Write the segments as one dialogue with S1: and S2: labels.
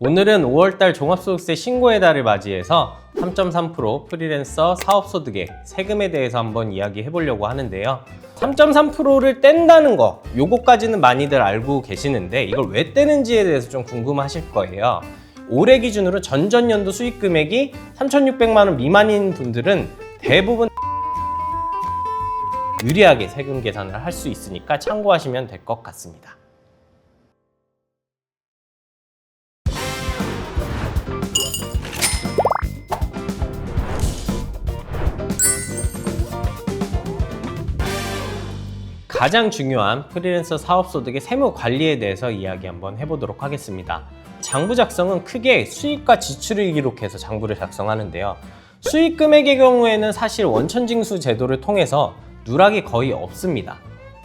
S1: 오늘은 5월달 종합소득세 신고의 달을 맞이해서 3.3% 프리랜서 사업소득의 세금에 대해서 한번 이야기해 보려고 하는데요. 3.3%를 뗀다는 거, 요거까지는 많이들 알고 계시는데 이걸 왜 떼는지에 대해서 좀 궁금하실 거예요. 올해 기준으로 전전년도 수익 금액이 3,600만 원 미만인 분들은 대부분 유리하게 세금 계산을 할 수 있으니까 참고하시면 될 것 같습니다. 가장 중요한 프리랜서 사업소득의 세무 관리에 대해서 이야기 한번 해보도록 하겠습니다. 장부 작성은 크게 수익과 지출을 기록해서 장부를 작성하는데요. 수익 금액의 경우에는 사실 원천징수 제도를 통해서 누락이 거의 없습니다.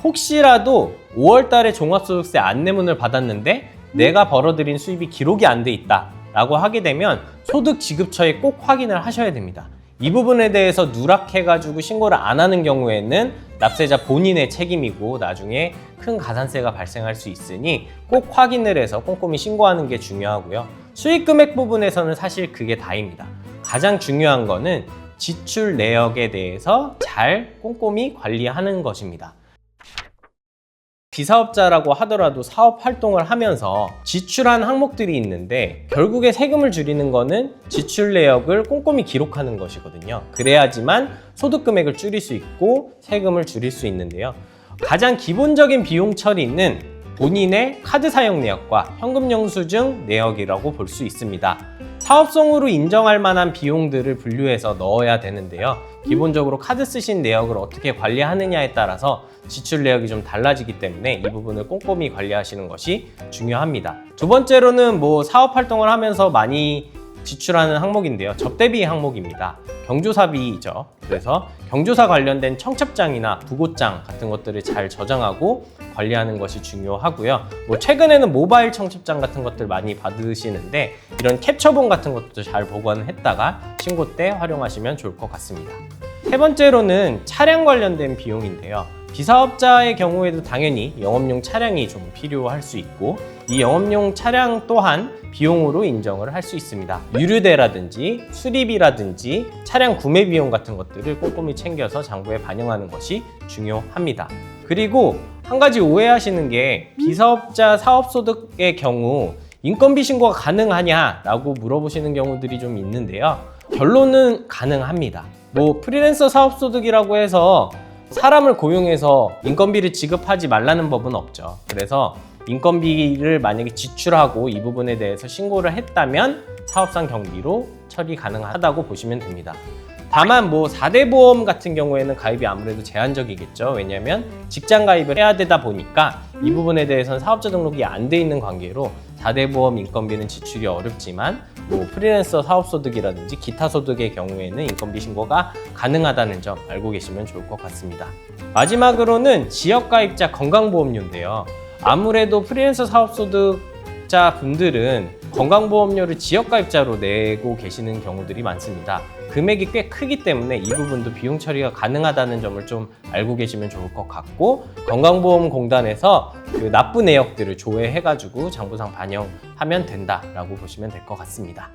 S1: 혹시라도 5월 달에 종합소득세 안내문을 받았는데 내가 벌어들인 수입이 기록이 안 돼 있다 라고 하게 되면 소득 지급처에 꼭 확인을 하셔야 됩니다. 이 부분에 대해서 누락해가지고 신고를 안 하는 경우에는 납세자 본인의 책임이고 나중에 큰 가산세가 발생할 수 있으니 꼭 확인을 해서 꼼꼼히 신고하는 게 중요하고요. 수익 금액 부분에서는 사실 그게 다입니다. 가장 중요한 거는 지출 내역에 대해서 잘 꼼꼼히 관리하는 것입니다. 비사업자라고 하더라도 사업 활동을 하면서 지출한 항목들이 있는데 결국에 세금을 줄이는 거는 지출 내역을 꼼꼼히 기록하는 것이거든요. 그래야지만 소득 금액을 줄일 수 있고 세금을 줄일 수 있는데요. 가장 기본적인 비용 처리는 본인의 카드 사용 내역과 현금 영수증 내역이라고 볼 수 있습니다. 사업성으로 인정할 만한 비용들을 분류해서 넣어야 되는데요. 기본적으로 카드 쓰신 내역을 어떻게 관리하느냐에 따라서 지출 내역이 좀 달라지기 때문에 이 부분을 꼼꼼히 관리하시는 것이 중요합니다. 두 번째로는 뭐 사업 활동을 하면서 많이 지출하는 항목인데요. 접대비 항목입니다. 경조사비죠. 그래서 경조사 관련된 청첩장이나 부고장 같은 것들을 잘 저장하고 관리하는 것이 중요하고요. 뭐 최근에는 모바일 청첩장 같은 것들 많이 받으시는데 이런 캡처본 같은 것도 잘 보관했다가 신고 때 활용하시면 좋을 것 같습니다. 세 번째로는 차량 관련된 비용인데요. 비사업자의 경우에도 당연히 영업용 차량이 좀 필요할 수 있고 이 영업용 차량 또한 비용으로 인정을 할 수 있습니다. 유류대라든지 수리비라든지 차량 구매 비용 같은 것들을 꼼꼼히 챙겨서 장부에 반영하는 것이 중요합니다. 그리고 한 가지 오해하시는 게 비사업자 사업소득의 경우 인건비 신고가 가능하냐라고 물어보시는 경우들이 좀 있는데요. 결론은 가능합니다. 뭐 프리랜서 사업소득이라고 해서 사람을 고용해서 인건비를 지급하지 말라는 법은 없죠. 그래서 인건비를 만약에 지출하고 이 부분에 대해서 신고를 했다면 사업상 경비로 처리 가능하다고 보시면 됩니다. 다만 뭐 4대 보험 같은 경우에는 가입이 아무래도 제한적이겠죠. 왜냐하면 직장 가입을 해야 되다 보니까 이 부분에 대해서는 사업자 등록이 안 돼 있는 관계로 4대 보험 인건비는 지출이 어렵지만 뭐 프리랜서 사업소득이라든지 기타 소득의 경우에는 인건비 신고가 가능하다는 점 알고 계시면 좋을 것 같습니다. 마지막으로는 지역 가입자 건강보험료인데요. 아무래도 프리랜서 사업소득자 분들은 건강보험료를 지역 가입자로 내고 계시는 경우들이 많습니다. 금액이 꽤 크기 때문에 이 부분도 비용 처리가 가능하다는 점을 좀 알고 계시면 좋을 것 같고 건강보험공단에서 그 납부 내역들을 조회해가지고 장부상 반영하면 된다라고 보시면 될 것 같습니다.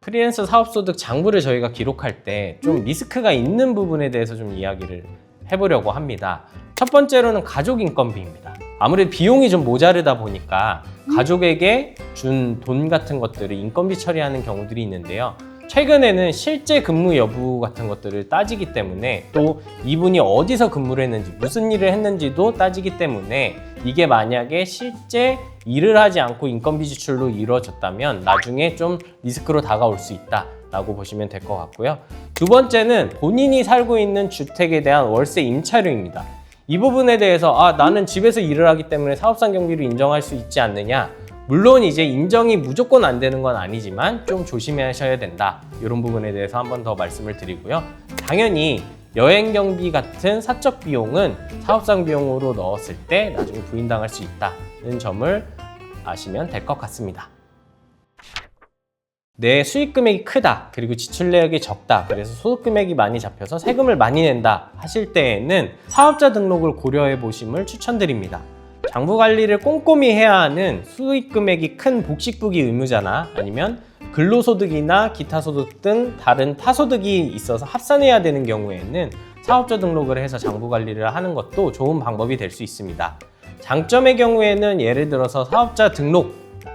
S1: 프리랜서 사업소득 장부를 저희가 기록할 때 좀 리스크가 있는 부분에 대해서 좀 이야기를 해보려고 합니다. 첫 번째로는 가족 인건비입니다. 아무래도 비용이 좀 모자르다 보니까 가족에게 준 돈 같은 것들을 인건비 처리하는 경우들이 있는데요. 최근에는 실제 근무 여부 같은 것들을 따지기 때문에 또 이분이 어디서 근무를 했는지 무슨 일을 했는지도 따지기 때문에 이게 만약에 실제 일을 하지 않고 인건비 지출로 이루어졌다면 나중에 좀 리스크로 다가올 수 있다 라고 보시면 될 것 같고요. 두 번째는 본인이 살고 있는 주택에 대한 월세 임차료입니다. 이 부분에 대해서 아 나는 집에서 일을 하기 때문에 사업상 경비를 인정할 수 있지 않느냐? 물론 이제 인정이 무조건 안 되는 건 아니지만 좀 조심하셔야 된다. 이런 부분에 대해서 한 번 더 말씀을 드리고요. 당연히 여행 경비 같은 사적 비용은 사업상 비용으로 넣었을 때 나중에 부인당할 수 있다는 점을 아시면 될 것 같습니다. 내 수익 금액이 크다 그리고 지출 내역이 적다 그래서 소득 금액이 많이 잡혀서 세금을 많이 낸다 하실 때에는 사업자 등록을 고려해 보심을 추천드립니다 장부 관리를 꼼꼼히 해야 하는 수익 금액이 큰 복식부기 의무자나 아니면 근로소득이나 기타 소득 등 다른 타소득이 있어서 합산해야 되는 경우에는 사업자 등록을 해서 장부 관리를 하는 것도 좋은 방법이 될 수 있습니다. 장점의 경우에는 예를 들어서 사업자 등록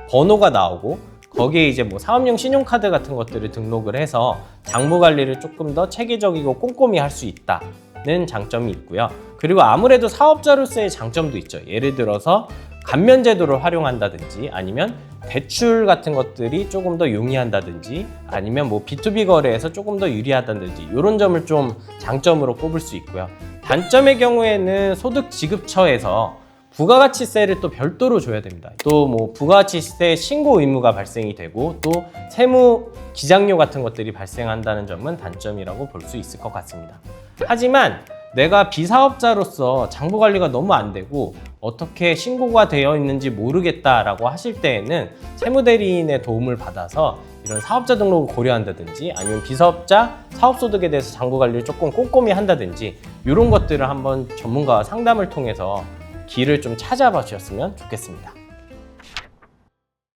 S1: 번호가 나오고 거기에 이제 뭐 사업용 신용카드 같은 것들을 등록을 해서 장부 관리를 조금 더 체계적이고 꼼꼼히 할 수 있다는 장점이 있고요. 그리고 아무래도 사업자로서의 장점도 있죠. 예를 들어서 감면 제도를 활용한다든지 아니면 대출 같은 것들이 조금 더 용이한다든지 아니면 뭐 B2B 거래에서 조금 더 유리하다든지 이런 점을 좀 장점으로 꼽을 수 있고요. 단점의 경우에는 소득 지급처에서 부가가치세를 또 별도로 줘야 됩니다. 또 뭐 부가가치세 신고 의무가 발생이 되고 또 세무 기장료 같은 것들이 발생한다는 점은 단점이라고 볼 수 있을 것 같습니다. 하지만 내가 비사업자로서 장부 관리가 너무 안 되고 어떻게 신고가 되어 있는지 모르겠다라고 하실 때에는 세무대리인의 도움을 받아서 이런 사업자 등록을 고려한다든지 아니면 비사업자 사업소득에 대해서 장부 관리를 조금 꼼꼼히 한다든지 이런 것들을 한번 전문가와 상담을 통해서 길을 좀 찾아봐 주셨으면 좋겠습니다.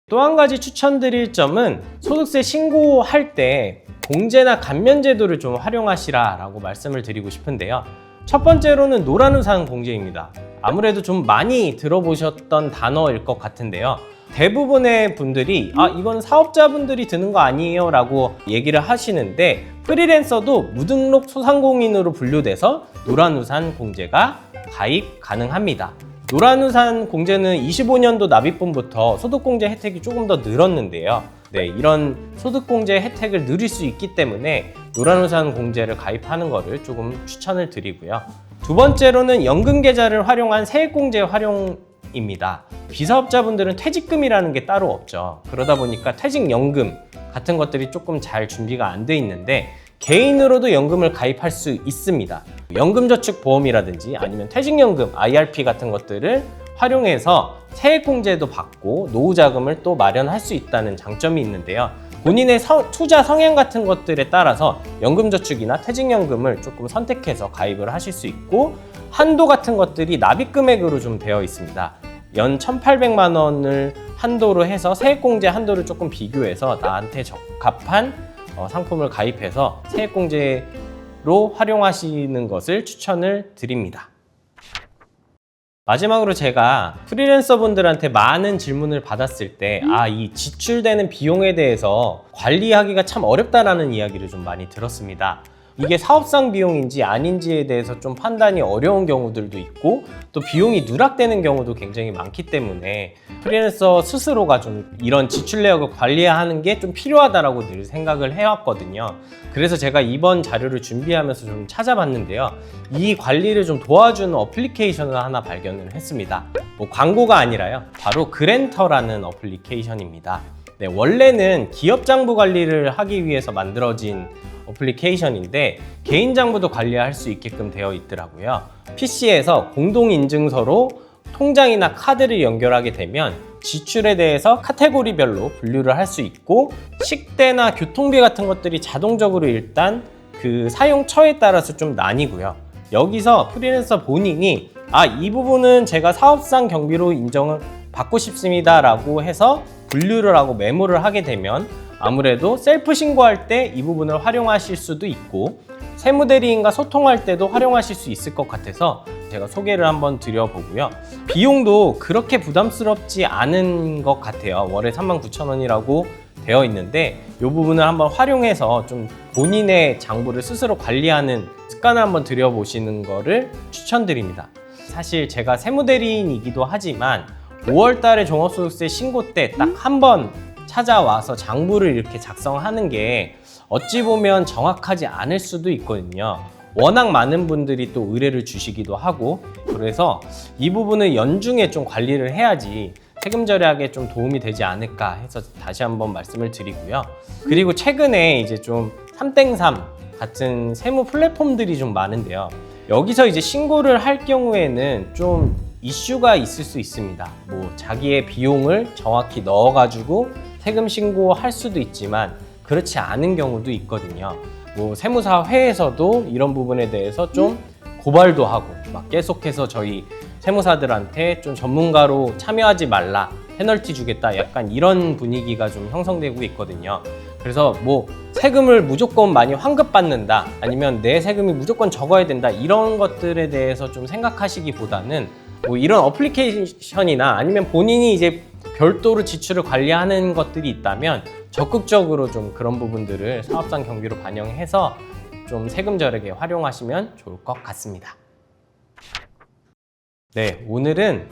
S1: 또 한 가지 추천드릴 점은 소득세 신고할 때 공제나 감면 제도를 좀 활용하시라라고 말씀을 드리고 싶은데요. 첫 번째로는 노란우산 공제입니다. 아무래도 좀 많이 들어보셨던 단어일 것 같은데요. 대부분의 분들이 아 이건 사업자분들이 드는 거 아니에요 라고 얘기를 하시는데 프리랜서도 무등록 소상공인으로 분류돼서 노란우산 공제가 가입 가능합니다. 노란우산 공제는 25년도 납입분부터 소득공제 혜택이 조금 더 늘었는데요. 네, 이런 소득공제 혜택을 누릴 수 있기 때문에 노란우산 공제를 가입하는 것을 조금 추천을 드리고요. 두 번째로는 연금계좌를 활용한 세액공제 활용 입니다. 비사업자분들은 퇴직금이라는 게 따로 없죠. 그러다 보니까 퇴직연금 같은 것들이 조금 잘 준비가 안 돼 있는데 개인으로도 연금을 가입할 수 있습니다. 연금저축보험이라든지 아니면 퇴직연금, IRP 같은 것들을 활용해서 세액공제도 받고 노후자금을 또 마련할 수 있다는 장점이 있는데요. 본인의 성- 투자 성향 같은 것들에 따라서 연금저축이나 퇴직연금을 조금 선택해서 가입을 하실 수 있고 한도 같은 것들이 납입 금액으로 좀 되어 있습니다. 연 1,800만 원을 한도로 해서 세액공제 한도를 조금 비교해서 나한테 적합한 어, 상품을 가입해서 세액공제로 활용하시는 것을 추천을 드립니다. 마지막으로 제가 프리랜서 분들한테 많은 질문을 받았을 때, 아, 이 지출되는 비용에 대해서 관리하기가 참 어렵다라는 이야기를 좀 많이 들었습니다. 이게 사업상 비용인지 아닌지에 대해서 좀 판단이 어려운 경우들도 있고, 또 비용이 누락되는 경우도 굉장히 많기 때문에 프리랜서 스스로가 좀 이런 지출 내역을 관리하는 게 좀 필요하다라고 늘 생각을 해왔거든요. 그래서 제가 이번 자료를 준비하면서 좀 찾아봤는데요. 이 관리를 좀 도와주는 어플리케이션을 하나 발견을 했습니다. 뭐 광고가 아니라요. 바로 그랜터라는 어플리케이션입니다. 네, 원래는 기업 장부 관리를 하기 위해서 만들어진 어플리케이션인데 개인 장부도 관리할 수 있게끔 되어 있더라고요. PC에서 공동 인증서로 통장이나 카드를 연결하게 되면 지출에 대해서 카테고리별로 분류를 할 수 있고 식대나 교통비 같은 것들이 자동적으로 일단 그 사용처에 따라서 좀 나뉘고요. 여기서 프리랜서 본인이 아, 이 부분은 제가 사업상 경비로 인정을 받고 싶습니다라고 해서 분류를 하고 메모를 하게 되면 아무래도 셀프 신고할 때 이 부분을 활용하실 수도 있고 세무대리인과 소통할 때도 활용하실 수 있을 것 같아서 제가 소개를 한번 드려보고요. 비용도 그렇게 부담스럽지 않은 것 같아요. 월에 39,000원이라고 되어 있는데 이 부분을 한번 활용해서 좀 본인의 장부를 스스로 관리하는 습관을 한번 들여보시는 거를 추천드립니다. 사실 제가 세무대리인이기도 하지만 5월 달에 종합소득세 신고 때 딱 한 번 찾아와서 장부를 이렇게 작성하는 게 어찌 보면 정확하지 않을 수도 있거든요. 워낙 많은 분들이 또 의뢰를 주시기도 하고 그래서 이 부분을 연중에 좀 관리를 해야지 세금 절약에 좀 도움이 되지 않을까 해서 다시 한번 말씀을 드리고요. 그리고 최근에 이제 좀 3땡3 같은 세무 플랫폼들이 좀 많은데요. 여기서 이제 신고를 할 경우에는 좀 이슈가 있을 수 있습니다. 뭐 자기의 비용을 정확히 넣어가지고 세금 신고할 수도 있지만 그렇지 않은 경우도 있거든요. 뭐 세무사 회에서도 이런 부분에 대해서 좀 고발도 하고 막 계속해서 저희 세무사들한테 좀 전문가로 참여하지 말라, 페널티 주겠다, 약간 이런 분위기가 좀 형성되고 있거든요. 그래서 뭐 세금을 무조건 많이 환급받는다, 아니면 내 세금이 무조건 적어야 된다, 이런 것들에 대해서 좀 생각하시기보다는 뭐 이런 어플리케이션이나 아니면 본인이 이제 별도로 지출을 관리하는 것들이 있다면 적극적으로 좀 그런 부분들을 사업상 경비로 반영해서 좀 세금 절약에 활용하시면 좋을 것 같습니다. 네, 오늘은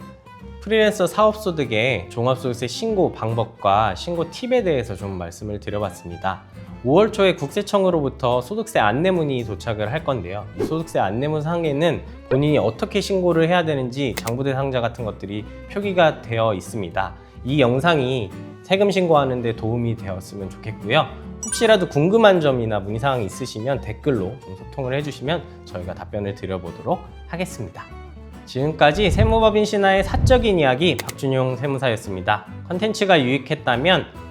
S1: 프리랜서 사업소득의 종합소득세 신고 방법과 신고 팁에 대해서 좀 말씀을 드려봤습니다. 5월 초에 국세청으로부터 소득세 안내문이 도착을 할 건데요. 이 소득세 안내문 상에는 본인이 어떻게 신고를 해야 되는지 장부대 상자 같은 것들이 표기가 되어 있습니다. 이 영상이 세금 신고하는 데 도움이 되었으면 좋겠고요. 혹시라도 궁금한 점이나 문의사항이 있으시면 댓글로 좀 소통을 해주시면 저희가 답변을 드려보도록 하겠습니다. 지금까지 세무법인 신화의 사적인 이야기 박준용 세무사였습니다. 컨텐츠가 유익했다면